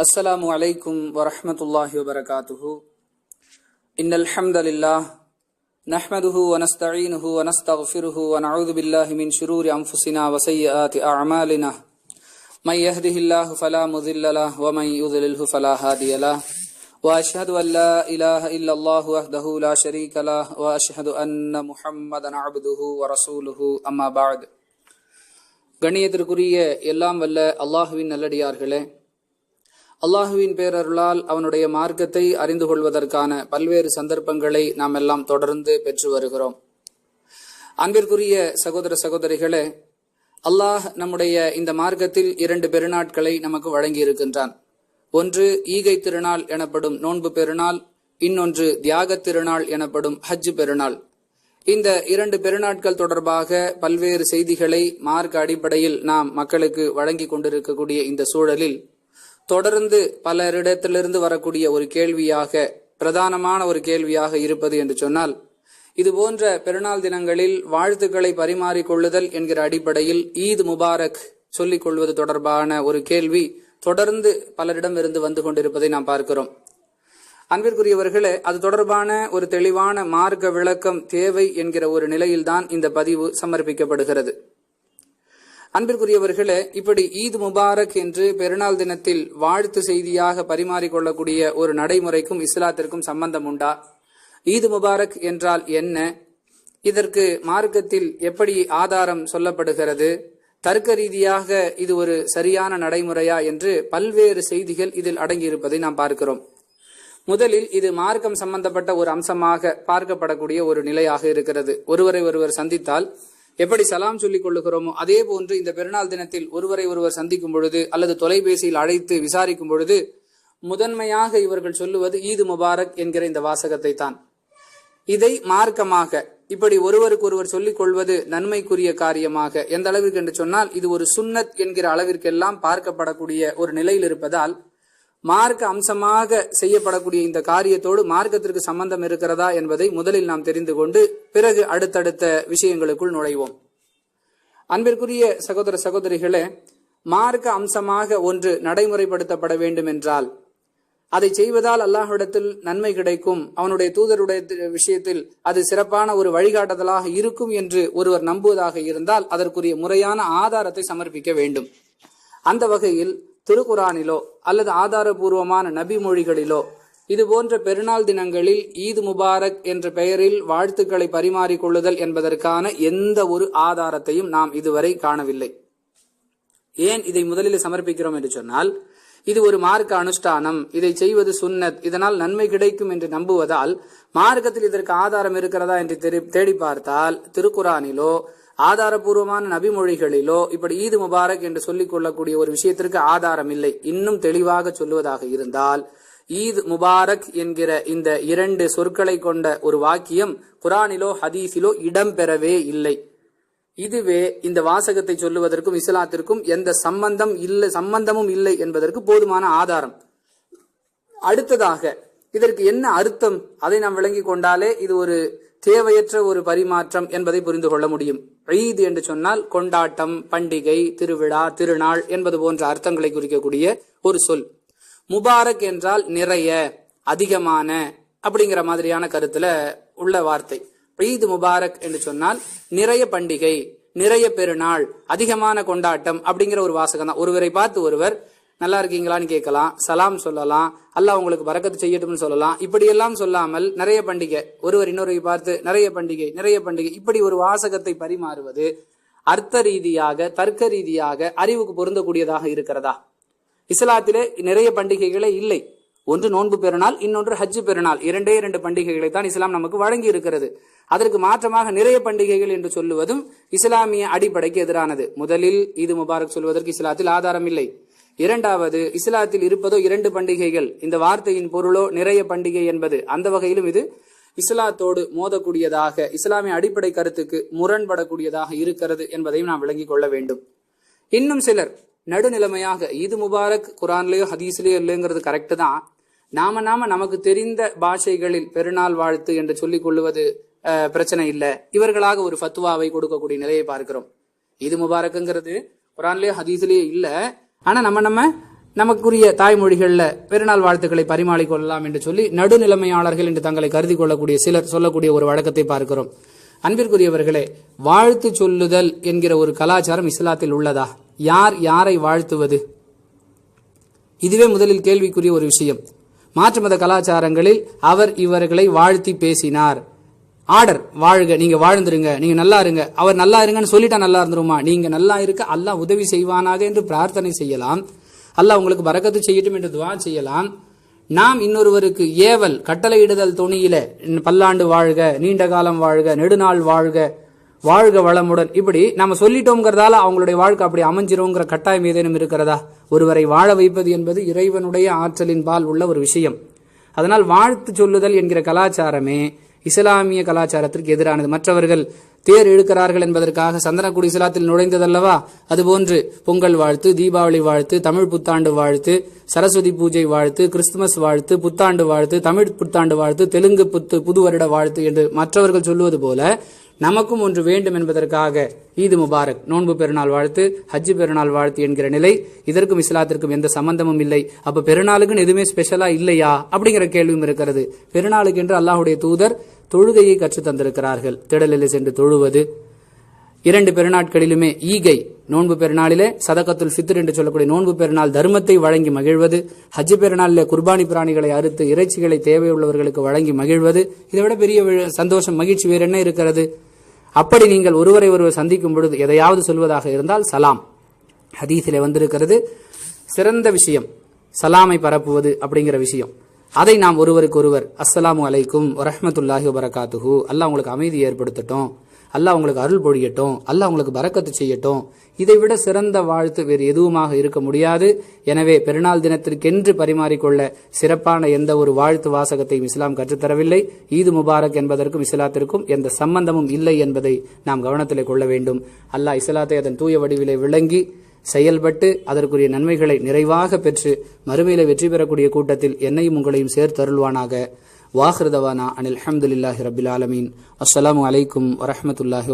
السلام عليكم ورحمة الله وبركاته. إن الحمد لله نحمده ونستعينه ونستغفره ونعوذ بالله من شرور أنفسنا وسيئات أعمالنا. من يهده الله فلا مضل له ومن يضلله فلا هادي له. وأشهد أن لا إله إلا الله وحده لا شريك له وأشهد أن محمدا عبده ورسوله. أما بعد கணியத்திற்குரிய எல்லாம் வல்ல அல்லாஹுவின் நல்லடியார்களே அல்லாஹுவின் பேரருளால் அவனுடைய மார்க்கத்தை அறிந்து கொள்வதற்கான பல்வேறு சந்தர்ப்பங்களை நாம் எல்லாம் தொடர்ந்து பெற்று வருகிறோம். அன்பிற்குரிய சகோதர சகோதரிகளே அல்லாஹ் நம்முடைய இந்த மார்க்கத்தில் இரண்டு பெருநாட்களை நமக்கு வழங்கி இருக்கின்றான் ஒன்று ஈகை திருநாள் எனப்படும் நோன்பு பெருநாள் இன்னொன்று தியாகத் திருநாள் எனப்படும் ஹஜ் பெருநாள். இந்த இரண்டு பெருநாட்கள் தொடர்பாக பல்வேறு செய்திகளை மார்க்க அடிப்படையில் நாம் மக்களுக்கு வழங்கி கொண்டிருக்கக்கூடிய இந்த சூழலில் தொடர்ந்து பலரிடத்திலிருந்து வரக்கூடிய ஒரு கேள்வியாக பிரதானமான ஒரு கேள்வியாக இருப்பது என்று சொன்னால் இது போன்ற பெருநாள் தினங்களில் வாழ்த்துக்களை பரிமாறிக்கொள்ளுதல் என்கிற அடிப்படையில் ஈத் முபாரக் சொல்லிக் கொள்வது தொடர்பான ஒரு கேள்வி தொடர்ந்து பலரிடமிருந்து வந்து கொண்டிருப்பதை நாம் பார்க்கிறோம். அன்பிற்குரியவர்களே அது தொடர்பான ஒரு தெளிவான மார்க்க விளக்கம் தேவை என்கிற ஒரு நிலையில்தான் இந்த பதிவு சமர்ப்பிக்கப்படுகிறது. அன்பிற்குரியவர்களே இப்படி ஈத் முபாரக் என்று பெருநாள் தினத்தில் வாழ்த்து செய்தியாக பரிமாறிக்கொள்ளக்கூடிய ஒரு நடைமுறைக்கும் இஸ்லாத்திற்கும் சம்பந்தம் உண்டா? ஈத் முபாரக் என்றால் என்ன? இதற்கு மார்க்கத்தில் எப்படி ஆதாரம் சொல்லப்படுகிறது? தர்க்க ரீதியாக இது ஒரு சரியான நடைமுறையா என்று பல்வேறு செய்திகள் இதில் அடங்கியிருப்பதை நாம் பார்க்கிறோம். முதலில் இது மார்க்கம் சம்பந்தப்பட்ட ஒரு அம்சமாக பார்க்கப்படக்கூடிய ஒரு நிலையாக இருக்கிறது. ஒருவரை ஒருவர் சந்தித்தால் எப்படி சலாம் சொல்லிக் கொள்ளுகிறோமோ அதே போன்று இந்த பெருநாள் தினத்தில் ஒருவரை ஒருவர் சந்திக்கும் பொழுது அல்லது தொலைபேசியில் அழைத்து விசாரிக்கும் பொழுது முதன்மையாக இவர்கள் சொல்லுவது ஈது முபாரக் என்கிற இந்த வாசகத்தை தான் இதை மார்க்கமாக இப்படி ஒருவருக்கு ஒருவர் சொல்லிக் கொள்வது நன்மைக்குரிய காரியமாக எந்த அளவிற்கு என்று சொன்னால் இது ஒரு சுன்னத் என்கிற அளவிற்கெல்லாம் பார்க்கப்படக்கூடிய ஒரு நிலையில் இருப்பதால் மார்க்க அம்சமாக செய்யப்படக்கூடிய இந்த காரியத்தோடு மார்க்கத்திற்கு சம்பந்தம் இருக்கிறதா என்பதை முதலில் நாம் தெரிந்து கொண்டு பிறகு அடுத்தடுத்த விஷயங்களுக்குள் நுழைவோம். அன்பிற்குரிய சகோதர சகோதரிகளே மார்க்க அம்சமாக ஒன்று நடைமுறைப்படுத்தப்பட வேண்டும் என்றால் அதை செய்வதால் அல்லாஹ்விடத்தில் நன்மை கிடைக்கும் அவனுடைய தூதருடைய விஷயத்தில் அது சிறப்பான ஒரு வழிகாட்டுதலாக இருக்கும் என்று ஒருவர் நம்புவதாக இருந்தால் அதற்குரிய முறையான ஆதாரத்தை சமர்ப்பிக்க வேண்டும். அந்த வகையில் திருக்குரானிலோ அல்லது ஆதாரபூர்வமான நபி மொழிகளிலோ இது போன்ற பெருநாள் தினங்களில் ஈத் முபாரக் என்ற பெயரில் வாழ்த்துக்களை பரிமாறிக்கொள்ளுதல் என்பதற்கான எந்த ஒரு ஆதாரத்தையும் நாம் இதுவரை காணவில்லை. ஏன் இதை முதலில் சமர்ப்பிக்கிறோம் என்று சொன்னால் இது ஒரு மார்க்க அனுஷ்டானம். இதை செய்வது சுன்னத். இதனால் நன்மை கிடைக்கும் என்று நம்புவதால் மார்க்கத்தில் இதற்கு ஆதாரம் இருக்கிறதா என்று தேடி பார்த்தால் திருக்குரானிலோ ஆதாரபூர்வமான நபிமொழிகளிலோ இப்படி ஈது முபாரக் என்று சொல்லிக் கொள்ளக்கூடிய ஒரு விஷயத்திற்கு ஆதாரம் இல்லை இன்னும் தெளிவாக சொல்லுவதாக இருந்தால் ஈத் முபாரக் என்கிற இந்த இரண்டு சொற்களை கொண்ட ஒரு வாக்கியம் குரானிலோ ஹதீஸிலோ இடம்பெறவே இல்லை. இதுவே இந்த வாசகத்தை சொல்லுவதற்கும் இஸ்லாத்திற்கும் எந்த சம்பந்தம் இல்லை சம்பந்தமும் இல்லை என்பதற்கு போதுமான ஆதாரம். அடுத்ததாக இதற்கு என்ன அர்த்தம்? அதை நாம் விளங்கிக் கொண்டாலே இது ஒரு தேவையற்ற ஒரு பரிமாற்றம் என்பதை புரிந்து கொள்ள முடியும். ஈத் என்று சொன்னால் கொண்டாட்டம் பண்டிகை திருவிழா திருநாள் என்பது போன்ற அர்த்தங்களை குறிக்கக்கூடிய ஒரு சொல். முபாரக் என்றால் நிறைய அதிகமான அப்படிங்கிற மாதிரியான கருத்துல உள்ள வார்த்தை. ஈத் முபாரக் என்று சொன்னால் நிறைய பண்டிகை நிறைய பெருநாள் அதிகமான கொண்டாட்டம் அப்படிங்கிற ஒரு வாசகம் தான். ஒருவரை பார்த்து ஒருவர் நல்லா இருக்கீங்களான்னு கேட்கலாம் சலாம் சொல்லலாம் அல்லாஹ் உங்களுக்கு பறக்கத்து செய்யட்டும்னு சொல்லலாம். இப்படியெல்லாம் சொல்லாமல் நிறைய பண்டிகை ஒருவர் இன்னொருவை பார்த்து நிறைய பண்டிகை நிறைய பண்டிகை இப்படி ஒரு வாசகத்தை பரிமாறுவது அர்த்த ரீதியாக தர்க்க ரீதியாக அறிவுக்கு பொருந்தக்கூடியதாக இருக்கிறதா? இஸ்லாத்திலே நிறைய பண்டிகைகளே இல்லை. ஒன்று நோன்பு பெருநாள் இன்னொன்று ஹஜ்ஜு பெருநாள். இரண்டே இரண்டு பண்டிகைகளை தான் இஸ்லாம் நமக்கு வழங்கி இருக்கிறது. அதற்கு மாற்றமாக நிறைய பண்டிகைகள் என்று சொல்லுவதும் இஸ்லாமிய அடிப்படைக்கு எதிரானது. முதலில் இது முபாரக் சொல்வதற்கு இஸ்லாத்தில் ஆதாரம் இல்லை. இரண்டாவது இஸ்லாத்தில் இருப்பதோ இரண்டு பண்டிகைகள். இந்த வார்த்தையின் பொருளோ நிறைய பண்டிகை என்பது. அந்த வகையிலும் இது இஸ்லாத்தோடு மோதக்கூடியதாக இஸ்லாமிய அடிப்படை கருத்துக்கு முரண்படக்கூடியதாக இருக்கிறது என்பதையும் நாம் விளங்கிக் கொள்ள வேண்டும். இன்னும் சிலர் நடுநிலைமையாக இது முபாரக் குரான்லயோ ஹதீஸ்லயோ இல்லைங்கிறது கரெக்டு தான். நாம நாம நமக்கு தெரிந்த பாஷைகளில் பெருநாள் வாழ்த்து என்று சொல்லிக் கொள்வது பிரச்சனை இல்லை. இவர்களாக ஒரு ஃபத்துவாவை கொடுக்கக்கூடிய நிலையை பார்க்கிறோம். இது முபாரக்குங்கிறது குரான்லயோ ஹதீஸ்லயோ இல்லை. ஆனால் நம்ம நம்ம நமக்குரிய தாய்மொழிகளில் பெருநாள் வாழ்த்துக்களை பரிமாறிக்கொள்ளலாம் என்று சொல்லி நடுநிலைமையாளர்கள் என்று தங்களை கருதி கொள்ளக்கூடிய சிலர் சொல்லக்கூடிய ஒரு வழக்கத்தை பார்க்கிறோம். அன்பிற்குரியவர்களே வாழ்த்து சொல்லுதல் என்கிற ஒரு கலாச்சாரம் இஸ்லாத்தில் உள்ளதா? யார் யாரை வாழ்த்துவது? இதுவே முதலில் கேள்விக்குரிய ஒரு விஷயம். மாற்று மத கலாச்சாரங்களில் அவர் இவர்களை வாழ்த்தி பேசினார். ஆர்டர் வாழ்க நீங்க வாழ்ந்துருங்க நீங்க நல்லா இருங்க. அவர் நல்லா இருங்கன்னு சொல்லிட்டா நல்லா இருந்துருமா? நீங்க நல்லா இருக்க அல்லாஹ் உதவி செய்வானாக என்று பிரார்த்தனை செய்யலாம். அல்லாஹ் உங்களுக்கு பறக்கத்து செய்யட்டும் என்று துவா செய்யலாம். நாம் இன்னொருவருக்கு ஏவல் கட்டளையிடுதல் துணியில பல்லாண்டு வாழ்க நீண்ட காலம் வாழ்க நெடுநாள் வாழ்க வாழ்க வளமுடன். இப்படி நம்ம சொல்லிட்டோங்கிறதால அவங்களுடைய வாழ்க்கை அப்படி அமைஞ்சிருங்கிற கட்டாயம் ஏதேனும் இருக்கிறதா? ஒருவரை வாழ வைப்பது என்பது இறைவனுடைய ஆற்றலின் பால் உள்ள ஒரு விஷயம். அதனால் வாழ்த்து சொல்லுதல் என்கிற கலாச்சாரமே இஸ்லாமிய கலாச்சாரத்திற்கு எதிரானது. மற்றவர்கள் தேர் இழுக்கிறார்கள் என்பதற்காக சந்தனக்குடி இஸ்லாத்தில் நுழைந்ததல்லவா? அதுபோன்று பொங்கல் வாழ்த்து தீபாவளி வாழ்த்து தமிழ் புத்தாண்டு வாழ்த்து சரஸ்வதி பூஜை வாழ்த்து கிறிஸ்துமஸ் வாழ்த்து புத்தாண்டு வாழ்த்து தமிழ் புத்தாண்டு வாழ்த்து தெலுங்கு புத்து புது வருட வாழ்த்து என்று மற்றவர்கள் சொல்லுவது போல நமக்கும் ஒன்று வேண்டும் என்பதற்காக ஈது முபாரக் நோன்பு பெருநாள் வாழ்த்து ஹஜ்ஜு பெருநாள் வாழ்த்து என்கிற நிலை. இதற்கும் இஸ்லாத்திற்கும் எந்த சம்பந்தமும் இல்லை. அப்ப பெருநாளுக்குன்னு எதுவுமே ஸ்பெஷலா இல்லையா? அப்படிங்கிற கேள்வியும் இருக்கிறது. பெருநாளுக்கு என்று அல்லாஹுடைய தூதர் தொழுகையை கற்றுத் தந்திருக்கிறார்கள். திடலில் சென்று தொழுவது. இரண்டு பெருநாட்களிலுமே ஈகை நோன்பு பெருநாளிலே சதகத்துல் ஃபித்ர் என்று சொல்லக்கூடிய நோன்பு பெருநாள் தர்மத்தை வழங்கி மகிழ்வது. ஹஜ் பெருநாளிலே குர்பானி பிராணிகளை அறுத்து இறைச்சிகளை தேவையுள்ளவர்களுக்கு வழங்கி மகிழ்வது. இதை விட பெரிய சந்தோஷம் மகிழ்ச்சி வேறு என்ன இருக்கிறது? அப்படி நீங்கள் ஒருவரை ஒருவர் சந்திக்கும் பொழுது எதையாவது சொல்வதாக இருந்தால் சலாம். ஹதீஸில் வந்திருக்கிறது சிறந்த விஷயம் சலாமை பரப்புவது அப்படிங்கிற விஷயம். அதை நாம் ஒருவருக்கு ஒருவர் அஸ்ஸலாமு அலைக்கும் வரமத்துல்லாஹி வபரகாத்துஹு. அல்லாஹ் உங்களுக்கு அமைதி ஏற்படுத்தட்டும். அல்லாஹ் உங்களுக்கு அருள் பொழியட்டும் அல்லாஹ் உங்களுக்கு பறக்கத்து செய்யட்டும். இதை விட சிறந்த வாழ்த்து வேறு எதுவுமாக இருக்க முடியாது. எனவே பெருநாள் தினத்திற்கென்று பரிமாறிக்கொள்ள சிறப்பான எந்த ஒரு வாழ்த்து வாசகத்தையும் இஸ்லாம் கற்றுத்தரவில்லை. ஈது முபாரக் என்பதற்கும் இஸ்லாத்திற்கும் எந்த சம்பந்தமும் இல்லை என்பதை நாம் கவனத்திலே கொள்ள வேண்டும். அல்லாஹ் இஸ்லாத்தை அதன் தூய வடிவிலே விளங்கி செயல்பட்டு அதற்குரிய நன்மைகளை நிறைவாக பெற்று மறுமையில வெற்றி பெறக்கூடிய கூட்டத்தில் என்னையும் உங்களையும் சேர்த்தருள்வானாக. வாஹிருதவானா அனில் அஹமதுல்லாஹி ரபில் ஆலமீன் அஸ்ஸலாமு அலைக்கும் வரஹமத்துல்லாஹி